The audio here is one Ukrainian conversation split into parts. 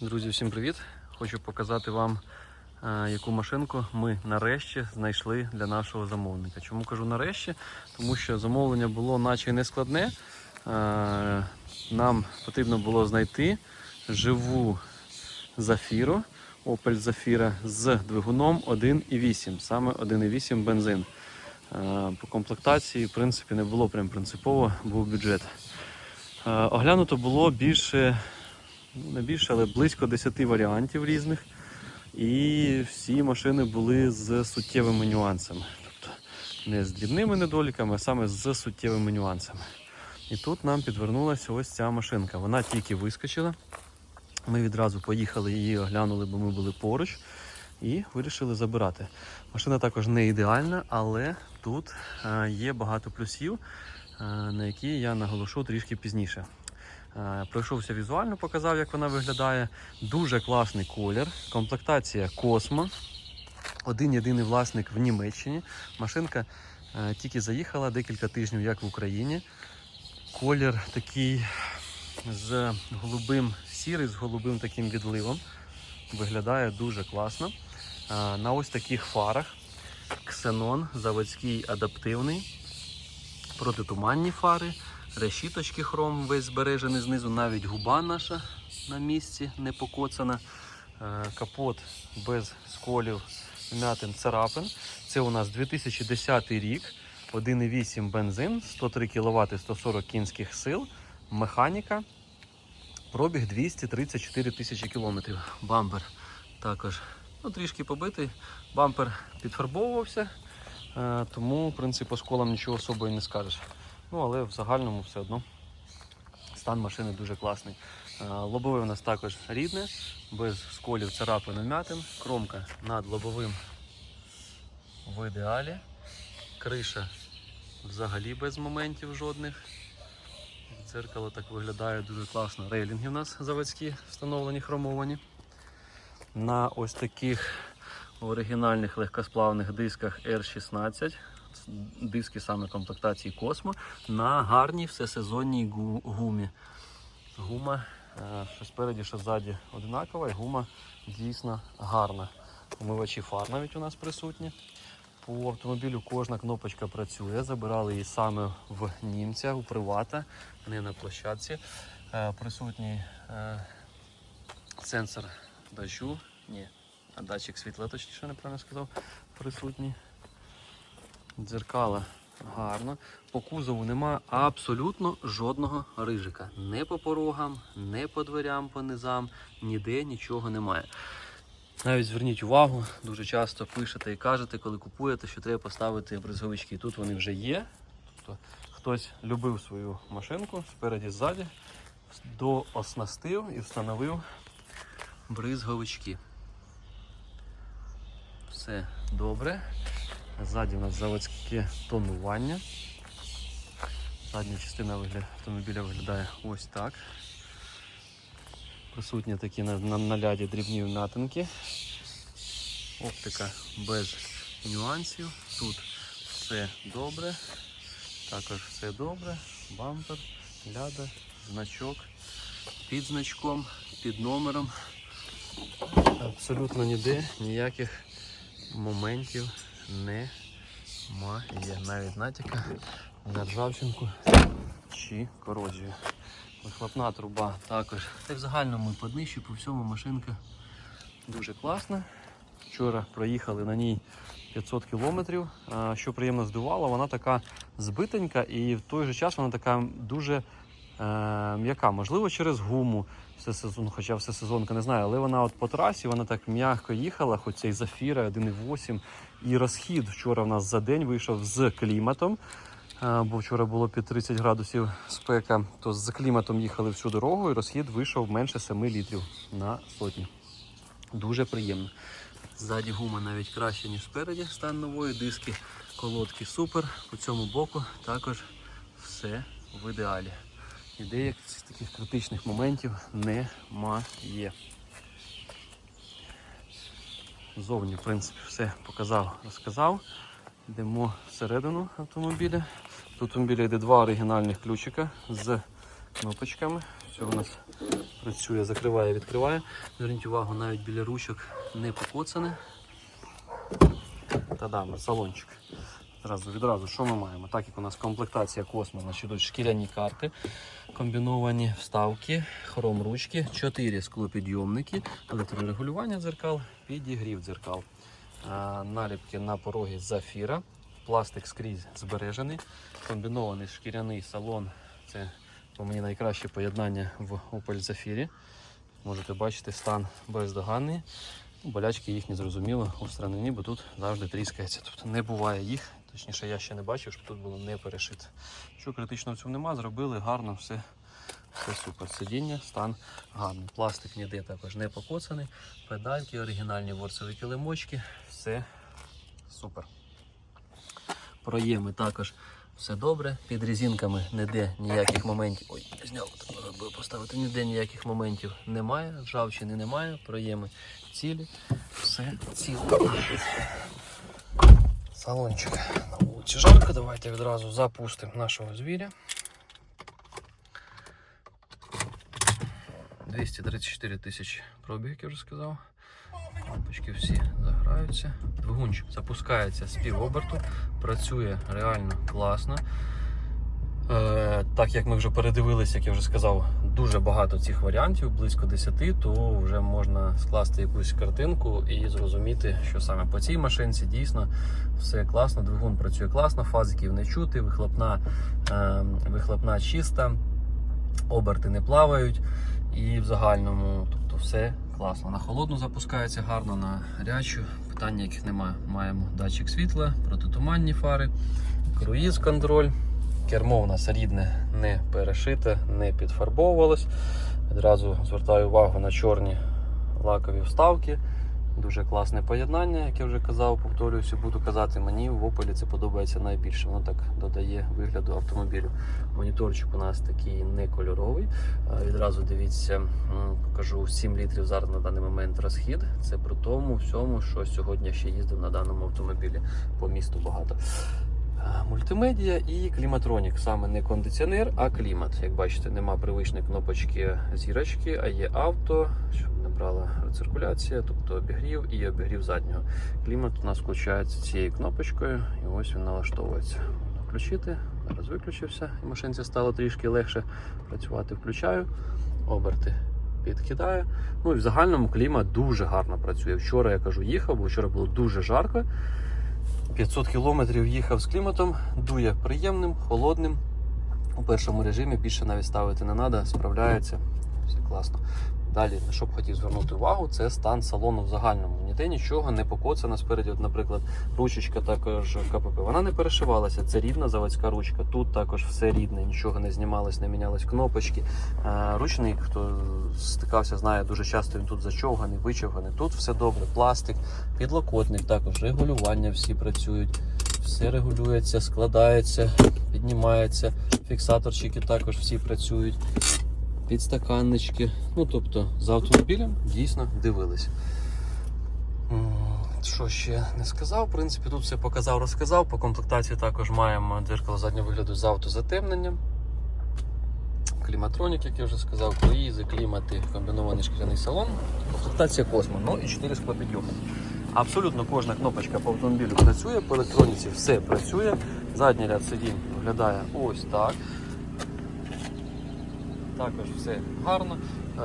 Друзі, всім привіт! Хочу показати вам, е, яку машинку ми нарешті знайшли для нашого замовника. Чому кажу нарешті? Тому що замовлення було наче не складне. Е, Нам потрібно було знайти живу зафіру, Opel Zafira з двигуном 1,8, саме 1,8 бензин. Е, По комплектації, в принципі, не було прям принципово, був бюджет. Оглянуто було більше ну, не більше, але близько 10 варіантів різних. І всі машини були з суттєвими нюансами. Тобто не з дрібними недоліками, а саме з суттєвими нюансами. І тут нам підвернулася ось ця машинка. Вона тільки вискочила. Ми відразу поїхали її оглянули, бо ми були поруч. І вирішили забирати. Машина також не ідеальна, але тут е, є багато плюсів, е, на які я наголошу трішки пізніше. Е, Пройшовся візуально, показав, як вона виглядає. Дуже класний колір. Комплектація Космо. Один єдиний власник в Німеччині. Машинка е, тільки заїхала декілька тижнів, як в Україні. Колір такий з голубим сірий, з голубим таким відливом. Виглядає дуже класно. Е, На ось таких фарах. Ксенон, заводський адаптивний, протитуманні фари, решіточки хром весь збережений знизу, навіть губа наша на місці не покоцана. Е, Капот без сколів, вмятин, царапин. Це у нас 2010 рік, 1,8 бензин, 103 кВт, 140 кінських сил, механіка. Пробіг 234 тисячі кілометрів. Бампер також ну, трішки побитий. Бампер підфарбовувався, е, тому, в принципі, по сколам нічого особою не скажеш. Ну, але в загальному все одно стан машини дуже класний. Е, Лобове у нас також рідне, без сколів царапин м'ятин. Кромка над лобовим в ідеалі. Криша взагалі без моментів жодних. Дзеркало так виглядає дуже класно. Рейлінги у нас заводські встановлені, хромовані. На ось таких оригінальних легкосплавних дисках R16. Диски саме комплектації Космо на гарній всесезонній гумі. Гума, е, що спереді, що ззаді одинакова, і гума дійсно гарна. Умивачі фар навіть у нас присутні. По автомобілю кожна кнопочка працює. Забирали її саме в німця, у привата, не на площадці. Е, Присутній е, сенсор дощу, ні, а датчик світла, точніше неправильно сказав, присутній. Дзеркала гарно. По кузову нема абсолютно жодного рижика. Не по порогам, не по дверям, по низам, ніде нічого немає. Навіть зверніть увагу, дуже часто пишете і кажете, коли купуєте, що треба поставити бризговички. Тут вони вже є. Тобто хтось любив свою машинку спереді ззаді, дооснастив і встановив бризговички. Все добре. Ззаді у нас заводське тонування. Задня частина автомобіля виглядає ось так. Присутні такі на, на наляді дрібні вмятинки. Оптика без нюансів. Тут все добре. Також все добре. Бампер, ляда, значок під значком, під номером. Абсолютно ніде ніяких моментів немає. Навіть натяка на ржавчинку чи корозію. Вихлопна труба також. Та в загальному по днищу, по всьому машинка дуже класна. Вчора проїхали на ній 500 кілометрів. Що приємно здивувало, вона така збитенька і в той же час вона така дуже м'яка. Можливо, через гуму все сезон, хоча все сезонка не знаю, але вона от по трасі вона так м'яко їхала, хоч цей Зафіра 1.8. І розхід вчора в нас за день вийшов з кліматом. Е, Бо вчора було під 30 градусів спека, то з кліматом їхали всю дорогу і розхід вийшов менше 7 літрів на сотню. Дуже приємно. Ззаді гума навіть краще, ніж спереді. Стан нової диски, колодки супер. По цьому боку також все в ідеалі. І деяких таких критичних моментів немає. Зовні, в принципі, все показав, розказав. Йдемо всередину автомобіля. Тут в автомобілі йде два оригінальних ключика з кнопочками. Все у нас працює, закриває, відкриває. Зверніть увагу, навіть біля ручок не покоцане. Та-дам, салончик. Зразу відразу, що ми маємо? Так як у нас комплектація космо, значить йдуть шкіряні карти, комбіновані вставки, хром ручки, 4 склопідйомники, електрорегулювання дзеркал, підігрів дзеркал. Наліпки на пороги зафіра, пластик скрізь збережений, комбінований шкіряний салон. Це по мені найкраще поєднання в Opel Zafira. Можете бачити, стан бездоганний. Болячки їхні зрозуміло у странині, бо тут завжди тріскається. Тобто не буває їх. Точніше, я ще не бачив, щоб тут було не перешито. Що критичного в цьому нема, зробили гарно, все, все супер. Сидіння, стан гарний. Пластик ніде також не покоцаний. Педальки, оригінальні ворсові килимочки, все супер. Проєми також все добре. Під резинками ніде ніяких моментів. Ой, зняв, треба було поставити. Ніде ніяких моментів немає, ржавчини немає, проєми цілі, все ціле. Салончик на вулиці жарко. Давайте відразу запустимо нашого звіря. 234 тисячі пробіг, як я вже сказав. Лампочки всі заграються. Двигунчик запускається з півоберту, працює реально класно. Е, так як ми вже передивилися, як я вже сказав, дуже багато цих варіантів, близько 10, то вже можна скласти якусь картинку і зрозуміти, що саме по цій машинці дійсно все класно. Двигун працює класно, фазиків не чути, вихлопна, е, вихлопна чиста, оберти не плавають. І в загальному, тобто все класно. На холодну запускається гарно, на гарячу. Питань яких немає. Маємо датчик світла, протитуманні фари, круїз контроль. Кермо у нас рідне не перешите, не підфарбовувалось. Відразу звертаю увагу на чорні лакові вставки. Дуже класне поєднання, як я вже казав, повторююся, буду казати. Мені в Opel це подобається найбільше. Воно так додає вигляду автомобілю. Моніторчик у нас такий не кольоровий. Відразу дивіться, покажу 7 літрів зараз на даний момент розхід. Це при тому всьому, що сьогодні ще їздив на даному автомобілі по місту багато. Мультимедіа і кліматронік. Саме не кондиціонер, а клімат. Як бачите, нема привичної кнопочки зірочки, а є авто, щоб не брала рециркуляція, тобто обігрів і обігрів заднього. Клімат у нас включається цією кнопочкою, і ось він налаштовується. Включити. Зараз виключився, і машинці стало трішки легше працювати. Включаю, оберти підкидаю. Ну і в загальному клімат дуже гарно працює. Вчора я кажу, їхав, бо вчора було дуже жарко. 500 кілометрів їхав з кліматом, дує приємним, холодним. У першому режимі більше навіть ставити не треба, справляється. Все класно. Далі, на що б хотів звернути увагу, це стан салону в загальному. Ніде нічого не покоцано спереді. От, наприклад, ручечка також КПП. Вона не перешивалася. Це рідна заводська ручка. Тут також все рідне, нічого не знімалось, не мінялись кнопочки. Е, Ручник, хто стикався, знає, дуже часто він тут зачовганий, вичовганий. Тут все добре. Пластик, підлокотник, також регулювання всі працюють. Все регулюється, складається, піднімається. Фіксаторчики також всі працюють підстаканнички. Ну, тобто, за автомобілем дійсно дивились. Що ще не сказав? В принципі, тут все показав, розказав. По комплектації також маємо дзеркало заднього вигляду з автозатемненням. Кліматронік, як я вже сказав, круїзи, клімати, комбінований шкіряний салон. Комплектація Космо, ну і 4 склопідйомники. Абсолютно кожна кнопочка по автомобілю працює, по електроніці все працює. Задній ряд сидінь виглядає ось так. Також все гарно.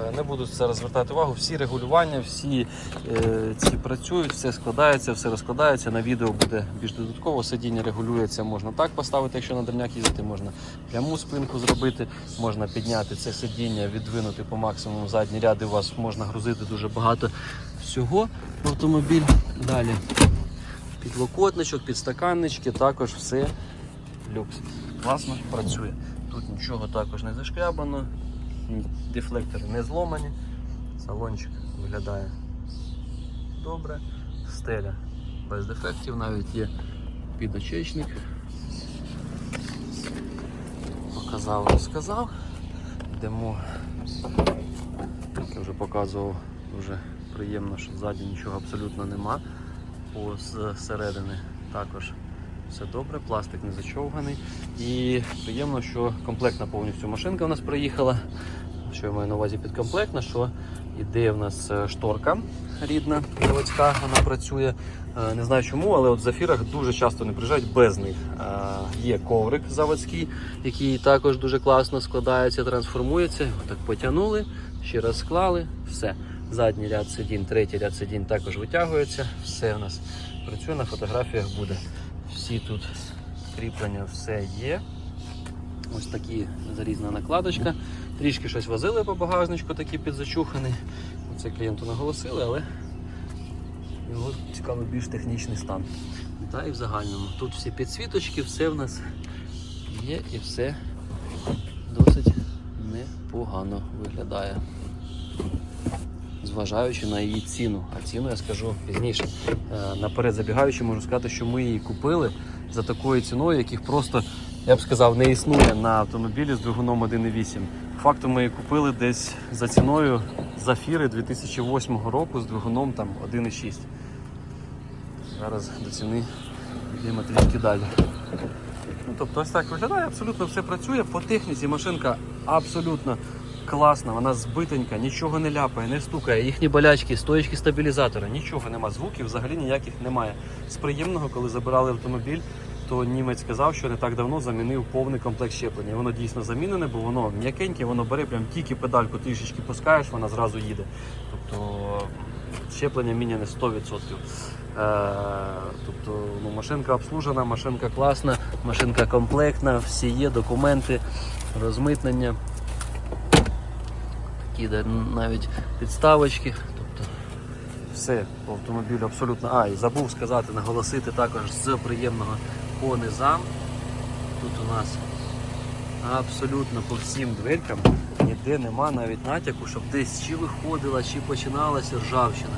Е, Не буду зараз звертати увагу, всі регулювання, всі е, ці працюють, все складається, все розкладається. На відео буде більш додатково. Сидіння регулюється, можна так поставити, якщо на дальняк їздити, можна пряму спинку зробити, можна підняти це сидіння, відвинути по максимуму задні ряди. У вас можна грузити дуже багато всього в автомобіль. Далі підлокотничок, підстаканнички, також все люкс. Класно працює. Тут нічого також не зашкрябано, дефлектори не зломані. Салончик виглядає добре. Стеля без дефектів, навіть є підочечник. Показав, розказав. Йдемо. Як я вже показував, дуже приємно, що ззаді нічого абсолютно нема. По зсередини також все добре, пластик не зачовганий. І приємно, що комплектна повністю машинка у нас приїхала. що я маю на увазі підкомплектна, що іде в нас е, шторка рідна, заводська, вона працює. Е, Не знаю чому, але от в зафірах дуже часто не приїжджають без них. Е, Є коврик заводський, який також дуже класно складається, трансформується. Так потягнули, ще раз склали, все. Задній ряд сидінь, третій ряд сидінь також витягується. Все у нас працює на фотографіях буде. Всі тут кріплення, все є. Ось такі зарізана накладочка. Трішки щось возили по багажничку, такий підзачуханий. Це клієнту наголосили, але його цікавий більш технічний стан. Та і в загальному. Тут всі підсвіточки, все в нас є і все досить непогано виглядає. Зважаючи на її ціну. А ціну я скажу пізніше. Е, Наперед забігаючи, можу сказати, що ми її купили за такою ціною, яких просто, я б сказав, не існує на автомобілі з двигуном 1.8. Фактом ми її купили десь за ціною Зафіри 2008 року з двигуном там 1.6. Зараз до ціни йдемо трішки далі. Ну, тобто ось так виглядає, абсолютно все працює. По техніці машинка абсолютно класна, вона збитенька, нічого не ляпає, не стукає. Їхні болячки, стоячки стабілізатора, нічого нема, звуків взагалі ніяких немає. З приємного, коли забирали автомобіль, то німець сказав, що не так давно замінив повний комплект щеплення. Воно дійсно замінене, бо воно м'якеньке, воно бере прям тільки педальку трішечки пускаєш, вона зразу їде. Тобто щеплення міняне 100%. Е, тобто ну, машинка обслужена, машинка класна, машинка комплектна, всі є документи, розмитнення, такі де навіть підставочки. Тобто все по автомобілю абсолютно. А, і забув сказати, наголосити також з приємного по низам. Тут у нас абсолютно по всім дверкам ніде нема навіть натяку, щоб десь чи виходила, чи починалася ржавчина.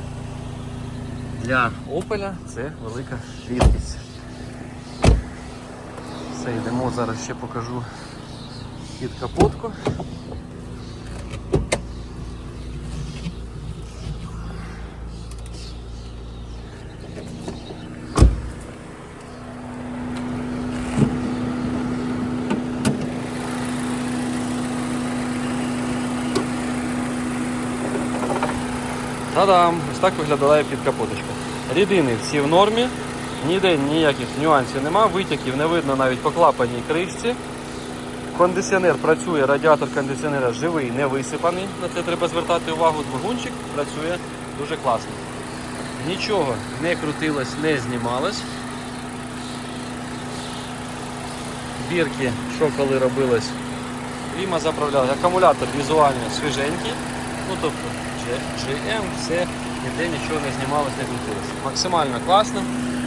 Для Опеля це велика рідкість. Все, йдемо, зараз ще покажу під капотку. Та-дам! Ось так виглядає підкапоточка. Рідини всі в нормі, ніде ніяких нюансів нема, витяків не видно навіть по клапаній кришці. Кондиціонер працює, радіатор кондиціонера живий, не висипаний. На це треба звертати увагу. Двигунчик працює дуже класно. Нічого не крутилось, не знімалось. Бірки, що коли робилось, Ріма заправляла. Акумулятор візуально свіженький. Ну тобто GM, все, ніде нічого не знімалось, не крутилось. Максимально класно,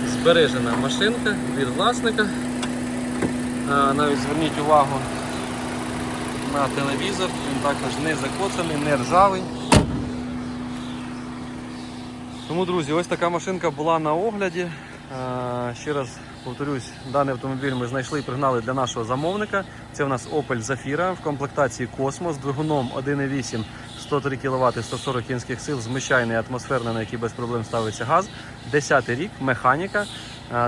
збережена машинка від власника. Навіть зверніть увагу на телевізор, він також не закоцаний, не ржавий. Тому, друзі, ось така машинка була на огляді. Ще раз повторюсь, даний автомобіль ми знайшли і пригнали для нашого замовника. Це у нас Opel Zafira в комплектації Космос з двигуном 1.8 103 кВт 140 кінських сил, звичайний атмосферний, на який без проблем ставиться газ. 10 рік, механіка.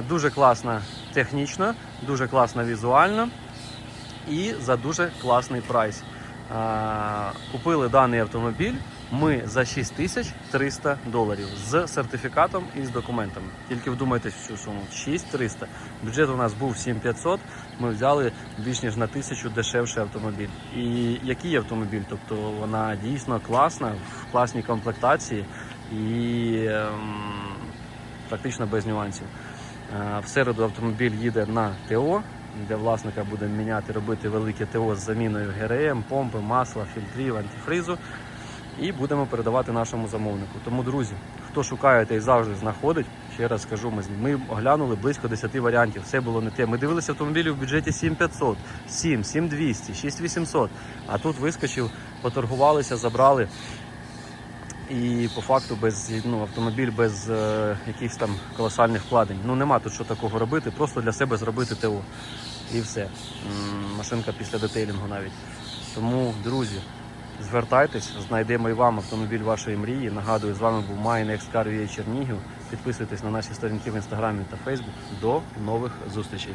Дуже класна технічно, дуже класна візуально і за дуже класний прайс. Купили даний автомобіль ми за 6300 доларів з сертифікатом і з документами. Тільки вдумайтесь в цю суму. 6300. Бюджет у нас був 7500. Ми взяли більш ніж на тисячу дешевший автомобіль. І який автомобіль? Тобто вона дійсно класна, в класній комплектації і ем, практично без нюансів. Е, В середу автомобіль їде на ТО, де власника буде міняти, робити велике ТО з заміною ГРМ, помпи, масла, фільтрів, антифризу. І будемо передавати нашому замовнику. Тому, друзі, хто шукає та й завжди знаходить, ще раз скажу, ми, ми оглянули близько 10 варіантів. Все було не те. Ми дивилися автомобілі в бюджеті 7500, 7, 7200, 6800. А тут вискочив, поторгувалися, забрали. І по факту без ну, автомобіль без е, якихось там колосальних вкладень. Ну нема тут що такого робити, просто для себе зробити ТО. І все. М, Машинка після детейлінгу навіть. Тому, друзі, звертайтесь, знайдемо і вам автомобіль вашої мрії. Нагадую, з вами був MyNextCar Вія Чернігів. Підписуйтесь на наші сторінки в інстаграмі та Фейсбук. До нових зустрічей.